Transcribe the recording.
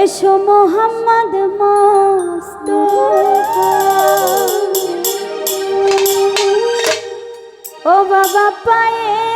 এসো মোহাম্মদ মাস্তফা। ও বাবা পায়ে